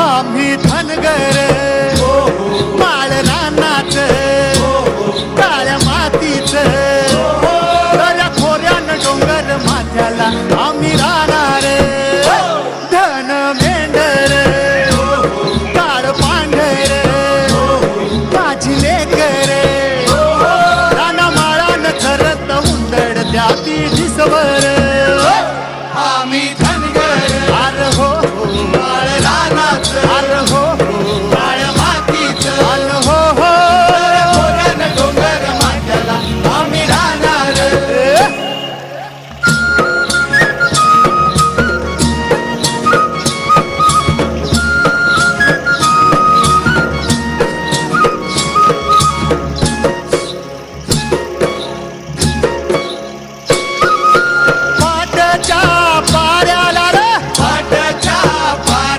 आम्ही धनगर माळ नाच काळ्या मातीच खऱ्या खोऱ्यानं डोंगर माथ्याला आम्ही राहणार धन मेंढर काळ पांढर माझी लेकर रानामाळानं खरत उंदड त्या दिसवर Bye.